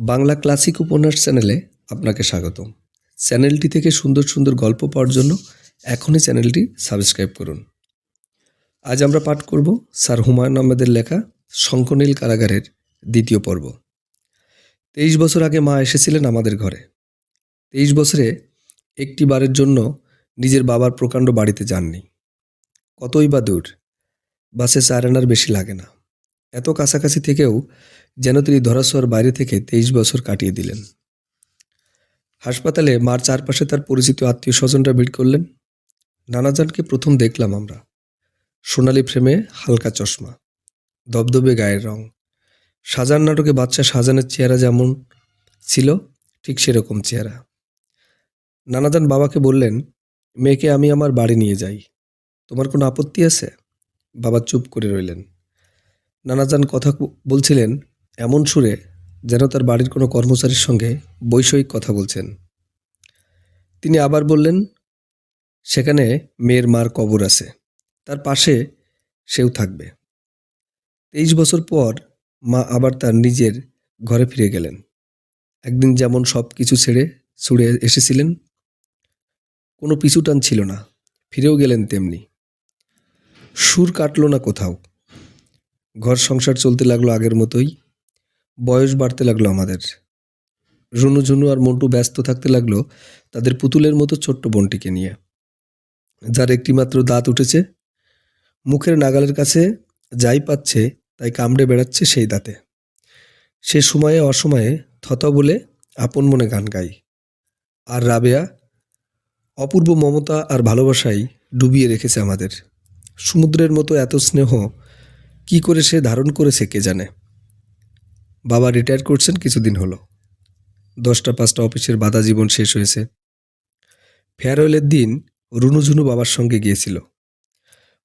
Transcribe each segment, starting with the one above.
Bangla classic উপন্যাস চ্যানেলে আপনাকে স্বাগতম। চ্যানেলটি থেকে সুন্দর সুন্দর গল্প পাওয়ার জন্য এখনই চ্যানেলটি সাবস্ক্রাইব করুন। আজ আমরা পাঠ করব স্যার হুমায়ুন আহমেদের লেখা শঙ্কনীল কারাগারের দ্বিতীয় পর্ব। তেইশ বছর আগে মা এসেছিলেন আমাদের ঘরে। তেইশ বছরে একটি বারের জন্য নিজের বাবার প্রকাণ্ড বাড়িতে যাননি। কতই বা দূর, বাসে চার বেশি লাগে না। এত কাছাকাছি থেকেও যেন তিনি ধরাছোঁয়ার বাইরে থেকে তেইশ বছর কাটিয়ে দিলেন। হাসপাতালে মার চারপাশে তার পরিচিত আত্মীয় স্বজনরা ভিড় করলেন। নানাজানকে প্রথম দেখলাম আমরা। সোনালি ফ্রেমে হালকা চশমা, দবদবে গায়ের রং। সাজান নাটকে বাচ্চা সাজানের চেহারা যেমন ছিল, ঠিক সেরকম চেহারা। নানাজান বাবাকে বললেন, মেয়েকে আমি আমার বাড়ি নিয়ে যাই। তোমার কোনো আপত্তি আছে? বাবা চুপ করে রইলেন। নানাজান কথা বলছিলেন, এমন সুরে যেন তার বাড়ির কোনো কর্মচারীর সঙ্গে বৈষয়িক কথা বলছেন। তিনি আবার বললেন, সেখানে মেয়ের মার কবর আছে, তার পাশে সেও থাকবে। তেইশ বছর পর মা আবার তার নিজের ঘরে ফিরে গেলেন। একদিন যেমন সব কিছু ছেড়ে ছুড়ে এসেছিলেন, কোনো পিছুটান ছিল না, ফিরেও গেলেন তেমনি। সুর কাটল না কোথাও ঘর সংসার চলতে লাগল আগের মতোই। বয়স বাড়তে লাগল আমাদের। রুনু, ঝুনু আর মন্টু ব্যস্ত থাকতে লাগল তাদের পুতুলের মতো ছোট্ট বোনটিকে নিয়ে। যার একটিমাত্র দাঁত উঠেছে, মুখের নাগালের কাছে যাই পাচ্ছে তাই কামড়ে বেড়াচ্ছে সেই দাঁতে। সে সময়ে অসময়ে থত বলে আপন মনে গান গাই আর রাবেয়া অপূর্ব মমতা আর ভালোবাসাই ডুবিয়ে রেখেছে আমাদের। সমুদ্রের মতো এত স্নেহ কি করে সে ধারণ করেছে কে জানে? বাবা রিটায়ার করছেন কিছুদিন হলো। দশটা, পাঁচটা অফিসের বাধা জীবন শেষ হয়েছে। ফেয়ারওয়েলের দিন রুনুঝুনু বাবার সঙ্গে গিয়েছিল।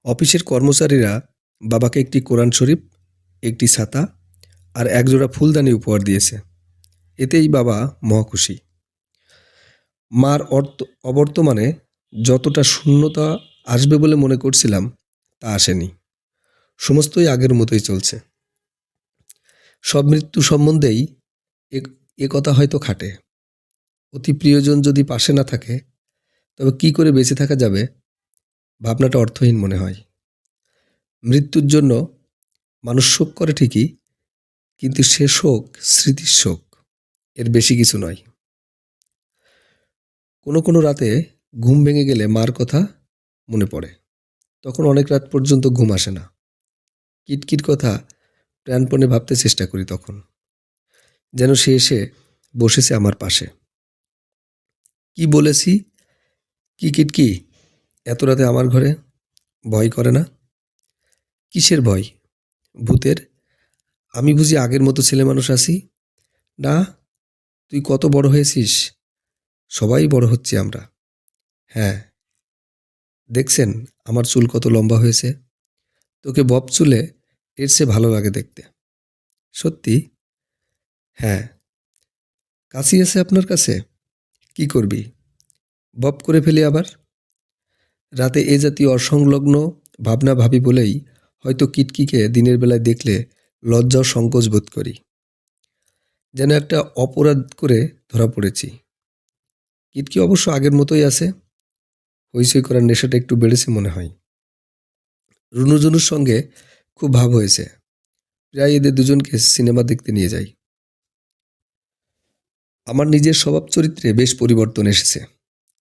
অফিসের কর্মচারীরা বাবাকে একটি কোরআন শরীফ, একটি ছাতা আর একজোড়া ফুলদানি উপহার দিয়েছে। এতেই বাবা মহাখুশি। মার অর্থ, অবর্তমানে যতটা শূন্যতা আসবে বলে মনে করছিলাম, তা আসেনি। সমস্তই আগের মতোই চলছে। সব মৃত্যু সম্বন্ধেই এ- কথা হয়তো খাটে। অতি প্রিয়জন যদি পাশে না থাকে, তবে কি করে বেঁচে থাকা যাবে? ভাবনাটা অর্থহীন মনে হয়। মৃত্যুর জন্য মানুষ শোক করে ঠিকই, কিন্তু সে শোক স্মৃতির শোক, এর বেশি কিছু নয়। কোনো কোনো রাতে ঘুম ভেঙে গেলে মার কথা মনে পড়ে। তখন অনেক রাত পর্যন্ত ঘুম আসে না। কিটকিট কথা প্রাণপণে ভাবতে চেষ্টা করি তখন। যেন সে এসে বসেছে আমার পাশে। কি বলেছি? কি কিটকি এত রাতে আমার ঘরে? ভয় করে না? কিসের ভয়? ভূতের? আমি বুঝি আগের মতো ছেলে মানুষ আছি। না, তুই কত বড় হয়েছিস? সবাই বড় হচ্ছে আমরা। হ্যাঁ। দেখছেন, আমার চুল কত লম্বা হয়েছে? তোকে বব চুলে এর চেয়ে ভালো লাগে দেখতে। সত্যি? হ্যাঁ। কাশি আছে আপনার কাছে? কি করবি? বব করে ফেলি আবার? রাতে এ জাতীয় অসংলগ্ন ভাবনা ভাবি বলেই হয়তো কিটকিকে দিনের বেলায় দেখলে লজ্জা সংকোচ বোধ করি। যেন একটা অপরাধ করে ধরা পড়েছি। কিটকি অবশ্য আগের মতোই আছে। হইচই করার নেশাটা একটু বেড়েছে মনে হয়। রুনুজুনুর সঙ্গে খুব ভাব হয়েছে। প্রায় এদের দুজনকে সিনেমা দেখতে নিয়ে যাই। আমার নিজের স্বভাব চরিত্রে বেশ পরিবর্তন এসেছে।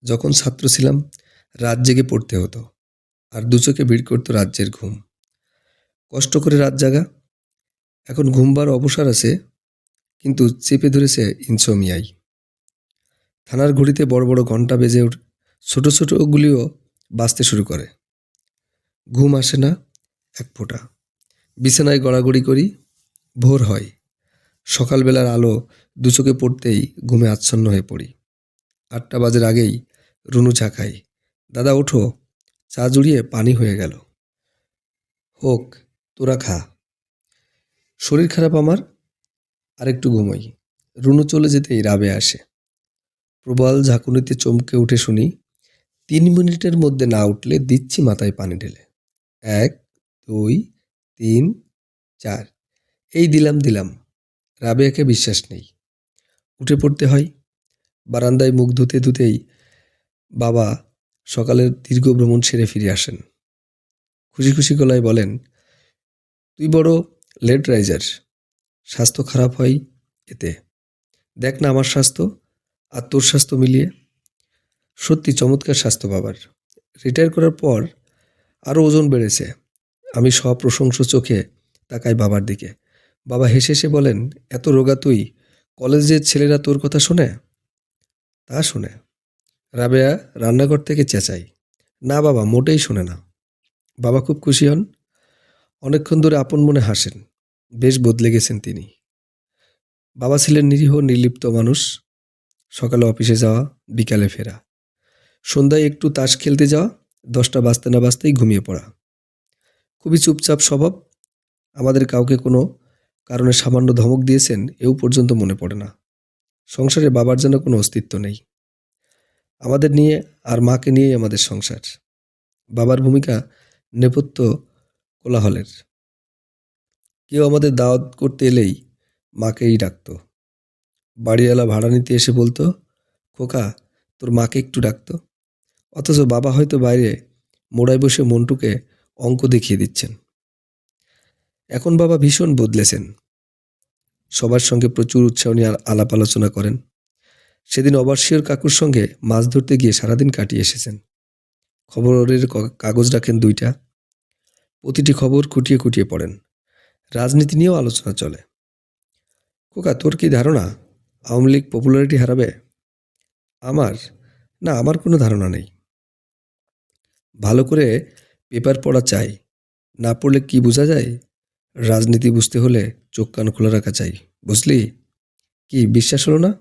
যখন ছাত্র ছিলাম, রাত জেগে পড়তে হতো, আর দু চোখে ভিড় করতো রাজ্যের ঘুম। কষ্ট করে রাত জাগা, এখন ঘুমবার অবসর আছে, কিন্তু চেপে ধরেছে ইনসোমিয়াই। থানার ঘড়িতে বড় বড় ঘণ্টা বেজে ওঠ, ছোট ছোটগুলিও বাঁচতে শুরু করে। ঘুম আসে না, এক ফোঁটা। বিছানায় গড়াগড়ি করি, ভোর হয়। সকালবেলার আলো দু চোখে পড়তেই ঘুমে আচ্ছন্ন হয়ে পড়ি। আটটা বাজের আগেই রুনু খাই। দাদা, ওঠো। চা জুড়িয়ে পানি হয়ে গেল। হোক, তোরা খা। শরীর খারাপ আমার আর একটু ঘুমোই। রুনু চলে যেতেই রাবে আসে। প্রবল ঝাঁকুনিতে চমকে উঠে শুনি, তিন মিনিটের মধ্যে না উঠলে দিচ্ছি মাথায় পানি ঢেলে। এক, দুই, তিন, চার। এই দিলাম দিলাম। রাবেয়াকে বিশ্বাস নেই। উঠে পড়তে হয়। বারান্দায় মুখ ধুতে ধুতেই বাবা সকালের দীর্ঘ ভ্রমণ সেরে ফিরে আসেন। খুশি খুশি গলায় বলেন, তুই বড় লেট রাইজার। স্বাস্থ্য খারাপ হয় এতে। দেখ না আমার স্বাস্থ্য আর তোর স্বাস্থ্য মিলিয়ে। সত্যি চমৎকার স্বাস্থ্য বাবার। রিটায়ার করার পর আরও ওজন বেড়েছে। আমি সপ্রশংস চোখে তাকাই বাবার দিকে। বাবা হেসে হেসে বলেন, এত রোগা তুই, কলেজের ছেলেরা তোর কথা শোনে? তা শোনে। রাবেয়া, রান্নাঘর থেকে চেঁচাই। না বাবা, মোটেই শোনে না। বাবা খুব খুশি হন? অনেকক্ষণ ধরে আপন মনে হাসেন। বেশ বদলে গেছেন তিনি। বাবা ছিলেন নিরীহ, নির্লিপ্ত মানুষ। সকালে অফিসে যাওয়া, বিকালে ফেরা। সন্ধ্যায় একটু তাস খেলতে যাওয়া? দশটা বাজতে না বাজতেই ঘুমিয়ে পড়া। খুবই চুপচাপ স্বভাব। আমাদের কাউকে কোনো কারণে সামান্য ধমক দিয়েছেন এও পর্যন্ত মনে পড়ে না। সংসারে বাবার যেন কোনো অস্তিত্ব নেই। আমাদের নিয়ে আর মাকে নিয়েই আমাদের সংসার। বাবার ভূমিকা নেপথ্য কোলাহলের। কেউ আমাদের দাওয়াত করতে এলেই মাকেই ডাকতো। বাড়িওয়ালা ভাড়া নিতে এসে বলতো, খোকা, তোর মাকে একটু ডাকতো। অথচ বাবা হয়তো বাইরে মোড়ায় বসে মন্টুকে অঙ্ক দেখিয়ে দিচ্ছেন। এখন বাবা ভীষণ বদলেছেন। সবার সঙ্গে প্রচুর উৎসাহ নিয়ে আলাপ আলোচনা করেন। সেদিন অবার্ষীয় কাকুর সঙ্গে মাছ ধরতে গিয়ে সারাদিন কাটিয়ে এসেছেন। খবরের কাগজ রাখেন দুইটা। প্রতিটি খবর খুঁটিয়ে খুঁটিয়ে পড়েন। রাজনীতি নিয়েও আলোচনা চলে। কোকা তোর কি ধারণা? আওয়ামী লীগ পপুলারিটি হারাবে? আমার? না, আমার কোনো ধারণা নেই। ভালো করে পেপার পড়া চাই। না পড়লে কি বোঝা যায়? রাজনীতি বুঝতে হলে চোখ কান খোলা রাখা চাই, বুঝলি? কি, বিশ্বাস হলো না?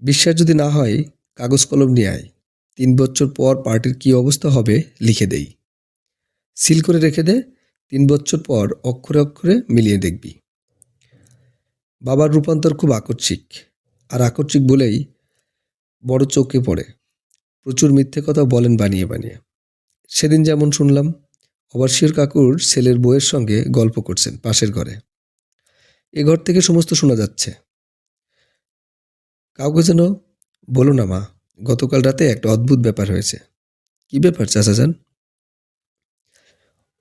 বিশ্বাস যদি না হয়, কাগজ কলম নিয়ে আয়। তিন বছর পর পার্টির কি অবস্থা হবে লিখে দেই। সিল করে রেখে দে, তিন বছর পর অক্ষরে অক্ষরে মিলিয়ে দেখবি। বাবার রূপান্তর খুব আকস্মিক। আর আকস্মিক বলেই বড় চোখে পড়ে। প্রচুর মিথ্যে কথা বলেন বানিয়ে বানিয়ে। সেদিন যেমন শুনলাম অবার্ষীয় কাকুর ছেলের বউয়ের সঙ্গে গল্প করছেন পাশের ঘরে। এ ঘর থেকে সমস্ত শোনা যাচ্ছে। কাউকে যেন বলো না মা, গতকাল রাতে একটা অদ্ভুত ব্যাপার হয়েছে। কি ব্যাপার চাচা যান?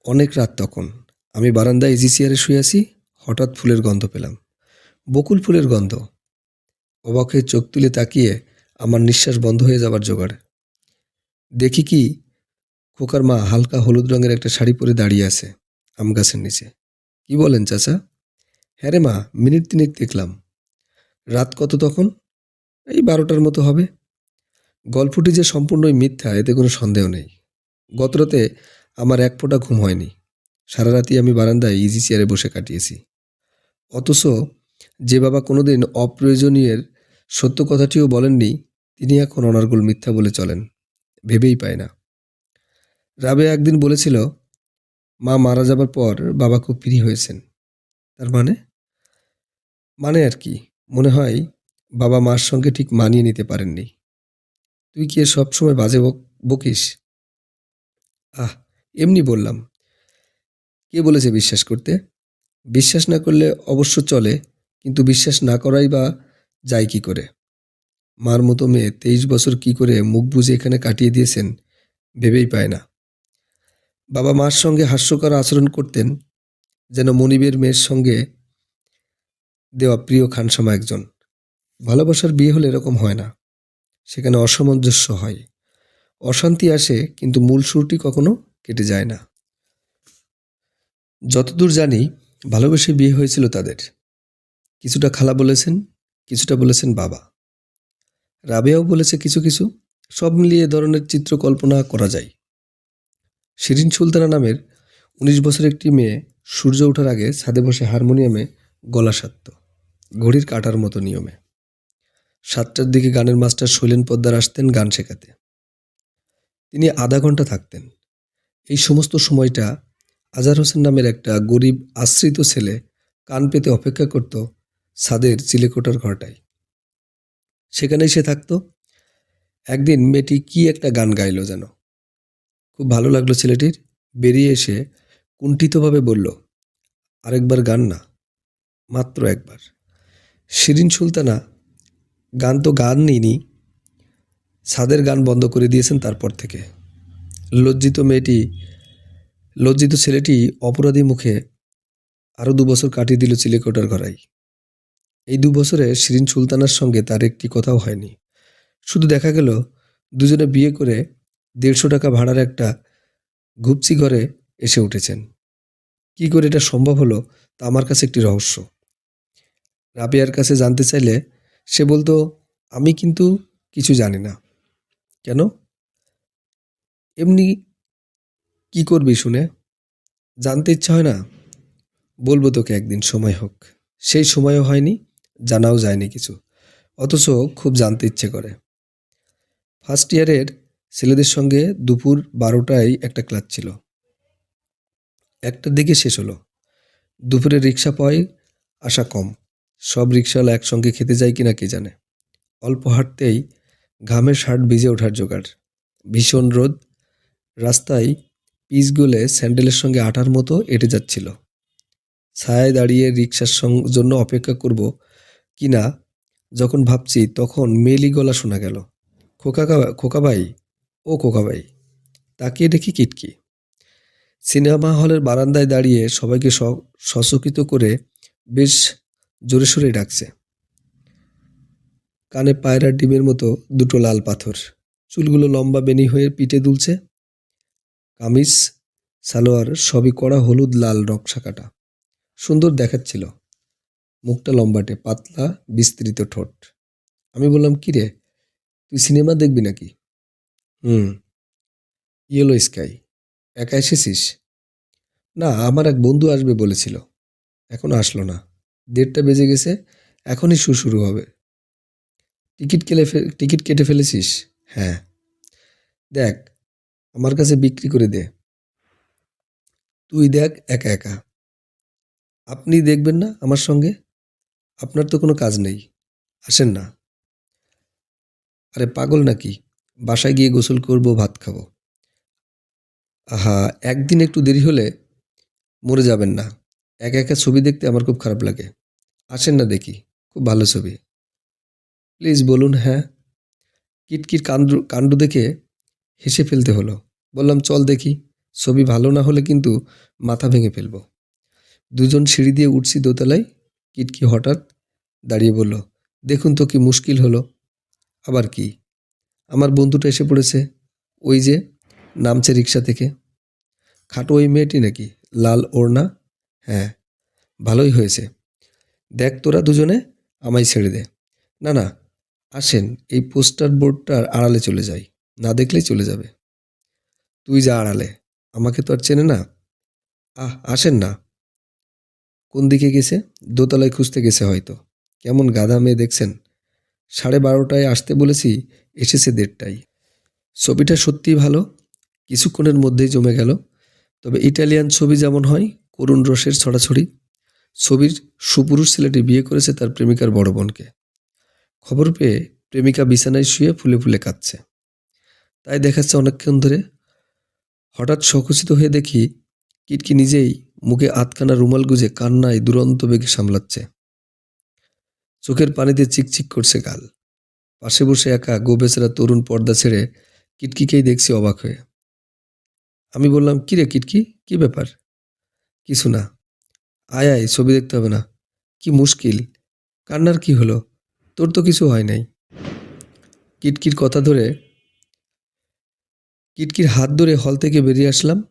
অনেক রাত তখন। আমি বারান্দায় ইজি চেয়ারে শুয়ে আছি, হঠাৎ ফুলের গন্ধ পেলাম। বকুল ফুলের গন্ধ। অবাক হয়ে চোখ তুলে তাকিয়ে আমার নিঃশ্বাস বন্ধ হয়ে যাবার জোগাড়। দেখি কি? খোকার মা হালকা হলুদ রঙের একটা শাড়ি পরে দাঁড়িয়ে আছে আম গাছের নিচে। কি বলেন চাচা? হ্যাঁ রে মা, মিনিট তিনেক দেখলাম। রাত কত তখন? এই বারোটার মতো হবে। গল্পটি যে সম্পূর্ণই মিথ্যা, এতে কোনো সন্দেহ নেই। গতরাতে আমার এক ফোঁটা ঘুম হয়নি। সারা রাতি আমি বারান্দায় ইজি চেয়ারে বসে কাটিয়েছি। অথচ যে বাবা কোনোদিন অপ্রয়োজনীয়ের সত্য কথাটিও বলেননি, তিনি এখন অনার্গল মিথ্যা বলে চলেন। ভেবেই পায় না। রাবে একদিন বলেছিল, মা মারা যাবার পর বাবা খুব ফ্রি হয়েছেন। তার মানে? মানে আর কি, মনে হয় বাবা মার সঙ্গে ঠিক মানিয়ে নিতে পারেননি। তুই কি সব সময় বাজে বক- বকিস? আহ, এমনি বললাম। কে বলেছে বিশ্বাস করতে? বিশ্বাস না করলে অবশ্য চলে, কিন্তু বিশ্বাস না করাই বা যায় কি করে? মার মতো মেয়ে, তেইশ বছর কি করে মুখ বুঝে এখানে কাটিয়ে দিয়েছেন ভেবেই পায় না। বাবা মার সঙ্গে হাস্যকর আচরণ করতেন, যেন মনিবের মেয়ের সঙ্গে দেওয়া প্রিয় খানসামা একজন। ভালোবাসার বিয়ে হলে এরকম হয় না, সেখানে অসামঞ্জস্য হয়। অশান্তি আসে, কিন্তু মূল সুরটি কখনো কেটে যায় না। যতদূর জানি, ভালোবেসে বিয়ে হয়েছিল তাদের। কিছুটা খালা বলেছেন, কিছুটা বলেছেন বাবা। রাবেয়াও বলেছে, কিছু কিছু। সব মিলিয়ে ধরনের চিত্র কল্পনা করা যায়। শিরিন সুলতানা নামের উনিশ বছর একটি মেয়ে সূর্য ওঠার আগে ছাদে বসে হারমোনিয়ামে গলা সারত ঘড়ির কাটার মতো নিয়মে। সাতটার দিকে গানের মাস্টার শৈলেন পোদ্দার আসতেন গান শেখাতে। তিনি আধা ঘণ্টা থাকতেন। এই সমস্ত সময়টা আজহার হোসেন নামের একটা গরিব, আশ্রিত ছেলে কান পেতে অপেক্ষা করত ছাদের চিলেকোটার ঘরটায়। সেখানেই সে থাকতো। একদিন মেয়েটি কি একটা গান গাইলো যেন। খুব ভালো লাগল ছেলেটির। বেরিয়ে এসে কুণ্ঠিতভাবে বলল, আরেকবার গান না, মাত্র একবার। শিরিন সুলতানা, গান তো গান নিইনি সাদের গান বন্ধ করে দিয়েছেন তারপর থেকে। লজ্জিত মেয়েটি, লজ্জিত ছেলেটি অপরাধী মুখে আরও দু বছর কাটিয়ে দিল চিলেকোটার ঘরাই। এই দু বছরে শিরিন সুলতানার সঙ্গে তার একটি কথাও হয়নি। শুধু দেখা গেল, দুজনে বিয়ে করে দেড়শো টাকা ভাড়ার একটা ঘুপচি ঘরে এসে উঠেছেন। কি করে এটা সম্ভব হলো তা আমার কাছে একটি রহস্য। রাবিয়ার কাছে জানতে চাইলে সে বলতো, আমি কিন্তু কিছু জানি না। কেন? এমনি কি করবি শুনে? জানতে ইচ্ছা হয় না। বলব তোকে একদিন, সময় হোক। সেই সময়ও হয়নি? জানাও যায়নি কিছু। অথচ খুব জানতে ইচ্ছে করে। ফার্স্ট ইয়ারের ছেলেদের সঙ্গে দুপুর বারোটায় একটা ক্লাস ছিল। একটার দিকে শেষ হলো। দুপুরে রিক্সা পাওয়াই আশা কম। সব রিক্সাওয়ালা একসঙ্গে খেতে যায় কিনা কে জানে। অল্প হাঁটতেই ঘামের শার্ট ভিজে ওঠার জোগাড়। ভীষণ রোদ। রাস্তায় পিচ গলে স্যান্ডেলের সঙ্গে আটার মতো এঁটে যাচ্ছিল। ছায়ায় দাঁড়িয়ে রিক্সার জন্য অপেক্ষা করব কি না যখন ভাবছি তখন মেলি গলা শোনা গেল, খোকা খোকা ভাই, ও খোকা ভাই, তাকিয়ে দেখি কিটকি। সিনেমা হলের বারান্দায় দাঁড়িয়ে সবাইকে সচকিত করে বেশ জোরে সোরে ডাকছে। কানে পায়রার ডিমের মতো দুটো লাল পাথর। চুলগুলো লম্বা বেনি হয়ে পিঠে দুলছে। কামিজ, সালোয়ার সবই কড়া হলুদ লাল নকশা কাটা সুন্দর দেখাচ্ছিল। মুখটা লম্বাটে, পাতলা, বিস্তৃত ঠোঁট। আমি বললাম, কি রে? তুই সিনেমা দেখবি নাকি? হুম। Yellow sky. একা এসেছিস? না, আমার এক বন্ধু আসবে, বলেছিল। এখনও আসলো না। দেড়টা বেজে গেছে, এখনই শু শুরু হবে। টিকিট কেটে ফে- টিকিট কেটে ফেলেছিস? হ্যাঁ। দেখ, আমার কাছে বিক্রি করে দে। তুই দেখ, একা একা। আপনি দেখবেন না আমার সঙ্গে? আপনার তো কোনো কাজ নেই। আসেন না। আরে পাগল নাকি? বাসায় গিয়ে গোসল করব, ভাত খাব। আহা, একদিন একটু দেরি হলে মরে যাবেন না। একা একা ছবি দেখতে আমার খুব খারাপ লাগে। আসেন না দেখি, খুব ভালো ছবি। প্লিজ বলুন হ্যাঁ। কিটকিট কাণ্ড কাণ্ড দেখে হেসে ফেলতে হলো। বললাম, চল দেখি। ছবি ভালো না হলে কিন্তু মাথা ভেঙে ফেলব। দুজন সিঁড়ি দিয়ে উঠছি দোতলায়। কিটকি হঠাৎ দাঁড়িয়ে বলল, দেখুন তো কি মুশকিল হলো। আবার কি? আমার বন্ধুটা এসে পড়েছে, ওই যে নামছে রিক্সা থেকে। খাটো ওই মেয়েটি নাকি? লাল ওড়না? হ্যাঁ ভালোই হয়েছে। দেখ তোরা দুজনে আমায় ছেড়ে দে। না না, আসেন, এই পোস্টার বোর্ডটার আড়ালে চলে যাই, না দেখলেই চলে যাবে। তুই যা আড়ালে, আমাকে তো আর চেনে না? আহ, আসেন না কোন দিকে গেছে? দোতলায় খুঁজতে গেছে হয়তো। কেমন গাধা মেয়ে দেখছেন? সাড়ে বারোটায় আসতে বলেছি, এসেছে দেড়টায়। ছবিটা সত্যিই ভালো, কিছুক্ষণের মধ্যেই জমে গেল। তবে ইটালিয়ান ছবি যেমন হয়, করুণ রসের ছড়াছড়ি। ছবির সুপুরুষ ছেলেটি বিয়ে করেছে তার প্রেমিকার বড় বোনকে। খবর পেয়ে প্রেমিকা বিছানায় শুয়ে ফুলে ফুলে কাঁদছে। তাই দেখাচ্ছে অনেকক্ষণ ধরে। হঠাৎ সকুচিত হয়ে দেখি, কিটকি নিজেই মুখে আতখানা রুমাল গুজে কান্নায় দুরন্ত বেগে সামলাচ্ছে। চোখের পানিতে চিকচিক করছে গাল। পাশে বসে একা গোবেচেরা তরুণ পর্দা ছেড়ে কিটকিকেই দেখছি অবাক হয়ে। আমি বললাম, কি রে কিটকি? কি ব্যাপার? কিছু না। আয় আয়, ছবি দেখতে হবে না। কি মুশকিল। কান্নার কি হলো? তোর তো কিছু হয় নাই। কিটকির কথা ধরে, কিটকির হাত ধরে হল থেকে বেরিয়ে আসলাম।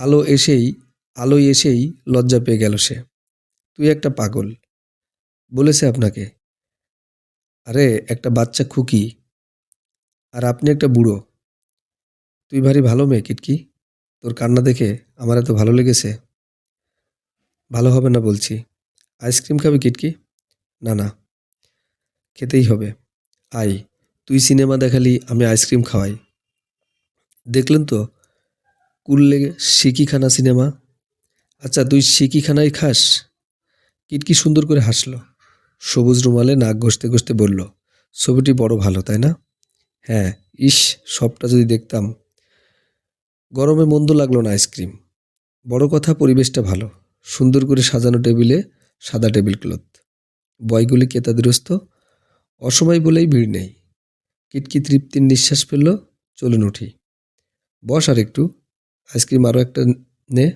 আলো এসেই, আলোয় এসেই লজ্জা পেয়ে গেল সে। তুই একটা পাগল। বলেছে আপনাকে। আরে, একটা বাচ্চা খুকি। আর আপনি একটা বুড়ো। তুই ভারী ভালো মেয়ে, কিটকি। তোর কান্না দেখে আমার এত ভালো লেগেছে? ভালো হবে না বলছি। আইসক্রিম খাবি, কিটকি? না না। খেতেই হবে। আই তুই সিনেমা দেখালি, আমি আইসক্রিম খাওয়াই। দেখলেন তো? কুললে সিকিখানা সিনেমা। আচ্ছা তুই সিকিখানাই খাস? কিটকি সুন্দর করে হাসলো। সবুজ রুমালে নাক ঘষতে ঘষতে বলল, ছবিটি বড় ভালো, তাই না? হ্যাঁ ইস, সবটা যদি দেখতাম। গরমে মন্দ লাগল না আইসক্রিম। বড় কথা, পরিবেশটা ভালো। সুন্দর করে সাজানো টেবিলে সাদা টেবিল ক্লথ বয়গুলি কেতাদুরস্ত অসময় বলেই ভিড় নেই। কিটকি তৃপ্তির নিঃশ্বাস ফেলল? চলুন উঠি। বস আর একটু আইসক্রিম আরও একটা নে।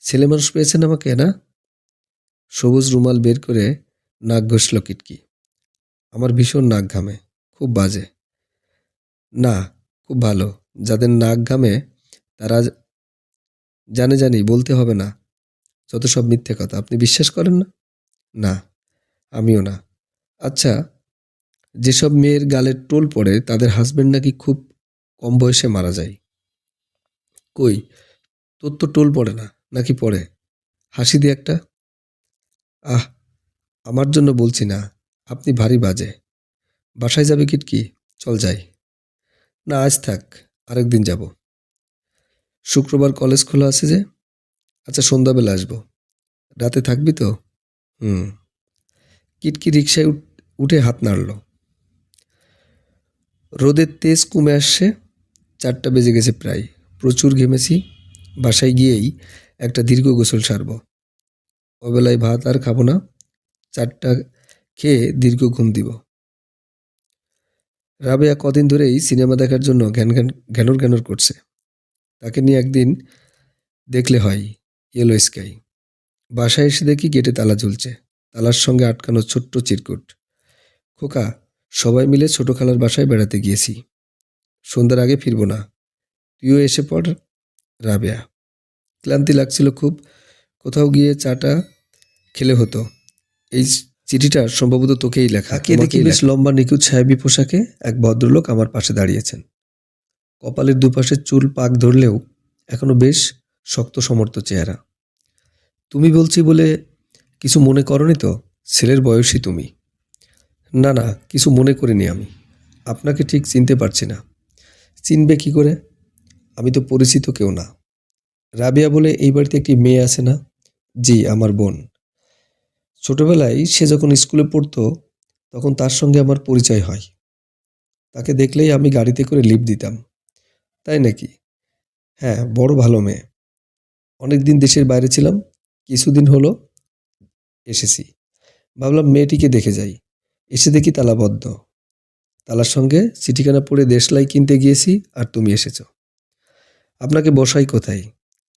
ছেলে মানুষ পেয়েছেন আমাকে, না? সবুজ রুমাল বের করে নাক ঘষল কিটকি। আমার ভীষণ নাক ঘামে, খুব বাজে। না, খুব ভালো। যাদের নাক ঘামে, তারা জানে জানি, বলতে হবে না। যত সব মিথ্যে কথা, আপনি বিশ্বাস করেন না? না, আমিও না। আচ্ছা যেসব মেয়ের গালের টোল পড়ে, তাদের হাজবেন্ড নাকি খুব কম বয়সে মারা যায়? কই? তোর তো টোল পড়ে না, নাকি পড়ে? হাসি দিয়ে একটা। আহ, আমার জন্য বলছি না, আপনি ভারী বাজে। বাসায় যাবে কিটকি চল যাই। না, আজ থাক আরেকদিন যাব। শুক্রবার কলেজ খোলা আছে যে? আচ্ছা সন্ধ্যাবেলা আসব। রাতে থাকবি তো? হুম। কিটকি রিক্সায় উঠে হাত নাড়ল। রোদের তেজ কমে আসছে, চারটা বেজে গেছে প্রায়। প্রচুর ঘেমেছি, বাসায় গিয়েই একটা দীর্ঘ গোসল সারব। ওবেলায় ভাত আর খাব না, চারটা খেয়ে দীর্ঘ ঘুম দিব। রাবেয়া কদিন ধরেই সিনেমা দেখার জন্য ঘ্যান ঘ্যান, ঘ্যানর ঘ্যানর করছে। তাকে নিয়ে একদিন দেখলে হয় ইয়েলো স্কাই বাসায় এসে দেখি গেটে তালা ঝুলছে তালার সঙ্গে আটকানো ছোট্ট চিরকুট। খোকা, সবাই মিলে ছোট খালার বাসায় বেড়াতে গিয়েছি। সন্ধ্যার আগে ফিরবো না। তুইও এসে পড় রাবেয়া। ক্লান্তি লাগছিল খুব। কোথাও গিয়ে চাটা খেলে হতো। এই চিঠিটা সম্ভবত তোকেই লেখা। তাকিয়ে দেখি বেশ লম্বা নিখুঁত সাহেবী পোশাকে এক ভদ্রলোক আমার পাশে দাঁড়িয়েছেন। কপালের দুপাশে চুল পাক ধরলেও এখনও বেশ শক্ত সমর্থ চেহারা। তুমি বলছি বলে কিছু মনে করনি তো? ছেলের বয়সী তুমি। না না কিছু মনে করিনি আমি। আপনাকে ঠিক চিনতে পারছি না। চিনবে কি করে? আমি তো পরিচিত কেউ না। রাবিয়া বলে, এই বাড়িতে একটি মেয়ে আছে না? জি, আমার বোন। ছোটবেলায় সে যখন স্কুলে পড়তো, তখন তার সঙ্গে আমার পরিচয় হয়। তাকে দেখলেই আমি গাড়িতে করে লিপ দিতাম। তাই নাকি? হ্যাঁ বড় ভালো মেয়ে। অনেক দিন দেশের বাইরে ছিলাম, কিছুদিন হলো এসেছি। ভাবলাম মেয়েটিকে দেখে যাই। এসে দেখি তালাবদ্ধ। তালার সঙ্গে চিঠিখানা পড়ে দেশলাই কিনতে গিয়েছি আর তুমি এসেছ। আপনাকে বসাই কোথায়?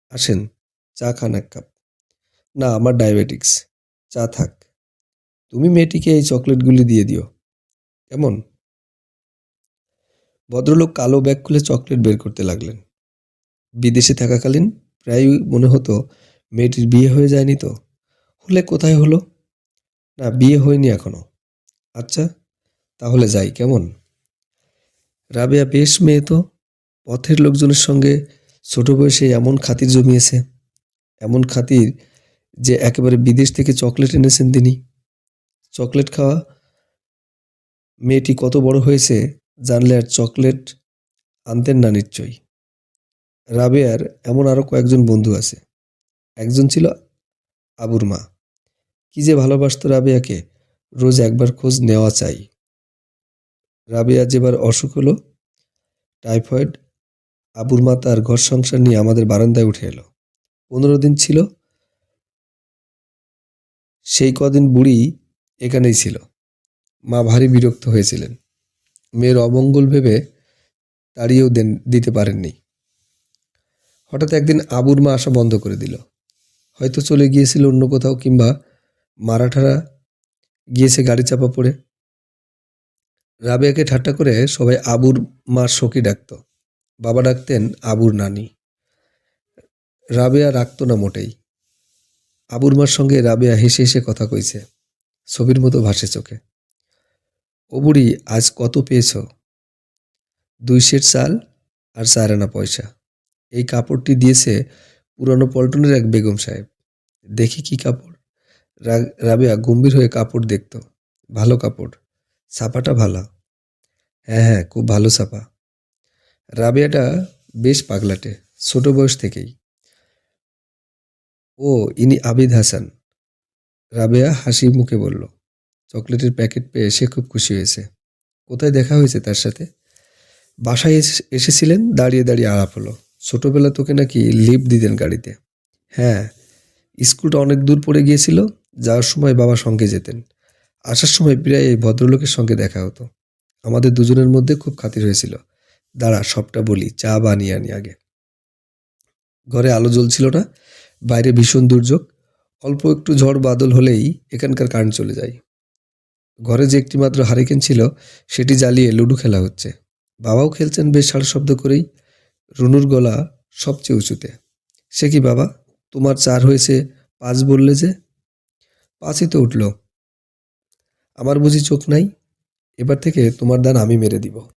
আসেন, চা খান এক কাপ। না, আমার ডায়াবেটিক্স। চা থাক। তুমি মেয়েটিকে এই চকলেটগুলি দিয়ে দিও। কেমন? ভদ্রলোক কালো ব্যাগ খুলে চকলেট বের করতে লাগলেন। বিদেশে থাকাকালীন প্রায়ই মনে হতো মেয়েটির বিয়ে হয়ে যায়নি তো। হলে কোথায় হলো? না, বিয়ে হয়নি এখনও। আচ্ছা তাহলে যাই, কেমন? রাবেয়া বেশ মেয়ে তো। পথের লোকজনের সঙ্গে ছোট বয়সে এমন খাতির জমিয়েছে, এমন খাতির যে একেবারে বিদেশ থেকে চকলেট এনেছেন তিনি। চকলেট খাওয়া মেয়েটি কত বড় হয়েছে জানলে আর চকলেট আনতেন না নিশ্চয়ই। রাবেয়ার এমন আরও কয়েকজন বন্ধু আছে। একজন ছিল আবুর মা। কি যে ভালোবাসতো রাবেয়াকে, রোজ একবার খোঁজ নেওয়া চাই। রাবেয়া যেবার অসুখ হলো, টাইফয়েড আবুর মা তার ঘর সংসার নিয়ে আমাদের বারান্দায় উঠে এলো। পনেরো দিন ছিল। সেই কদিন বুড়ি এখানেই ছিল। মা ভারী বিরক্ত হয়েছিলেন। মেয়ের অমঙ্গল ভেবে তাড়িয়েও দেন, দিতে পারেননি। হঠাৎ একদিন আবুর মা আসা বন্ধ করে দিল। হয়তো চলে গিয়েছিল অন্য কোথাও কিংবা মারাঠারা গিয়েছে গাড়ি চাপা পড়ে। রাবেয়াকে ঠাট্টা করে সবাই আবুর মা সখী ডাকত। বাবা ডাকতেন আবুর নানি। রাবেয়া রাখতো না মোটেই। আবুর মার সঙ্গে রাবেয়া হেসে হেসে কথা কইছে, ছবির মতো ভাসে চোখে। ও বুড়ি, আজ কত পেয়েছ? দুই সের চাল আর চার আনা পয়সা। এই কাপড়টি দিয়েছে পুরানো পল্টনের এক বেগম সাহেব। দেখি কি কাপড়। রাবেয়া গম্ভীর হয়ে কাপড় দেখতো। ভালো কাপড়। ছাপাটা ভালো? হ্যাঁ হ্যাঁ খুব ভালো ছাপা। রাবেয়াটা বেশ পাগলাটে, ছোট বয়স থেকেই। ও, ইনি আবিদ হাসান। রাবেয়া হাসি মুখে বলল, চকলেটের প্যাকেট পেয়ে সে খুব খুশি হয়েছে। কোথায় দেখা হয়েছে তার সাথে? বাসায় এসে- এসেছিলেন, দাঁড়িয়ে দাঁড়িয়ে আলাপ হলো। ছোটবেলা তোকে নাকি লিফট দিতেন গাড়িতে। হ্যাঁ স্কুলটা অনেক দূর পড়ে গিয়েছিল, যাওয়ার সময় বাবা সঙ্গে যেতেন। আসার সময় প্রায় এই ভদ্রলোকের সঙ্গে দেখা হতো। আমাদের দুজনের মধ্যে খুব খাতির হয়েছিল। দাঁড়া, সবটা বলি, চা বানিয়ে আনি আগে। ঘরে আলো জ্বলছিল না, বাইরে ভীষণ দুর্যোগ, অল্প একটু ঝড় বাদল হলেই এখানকার কারেন্ট চলে যায়। ঘরে যে একটি মাত্র হারিকেন ছিল, সেটি জ্বালিয়ে লুডো খেলা হচ্ছে। বাবাও খেলছেন বেশ সাড়ে শব্দ করেই, রুনুর গলা সবচেয়ে উঁচুতে। সে কি বাবা, তোমার চার হয়েছে, পাঁচ বললে যে? পাঁচই তো উঠল। আমার বুঝি চোখ নাই, এবার থেকে তোমার দান আমি মেরে দিব।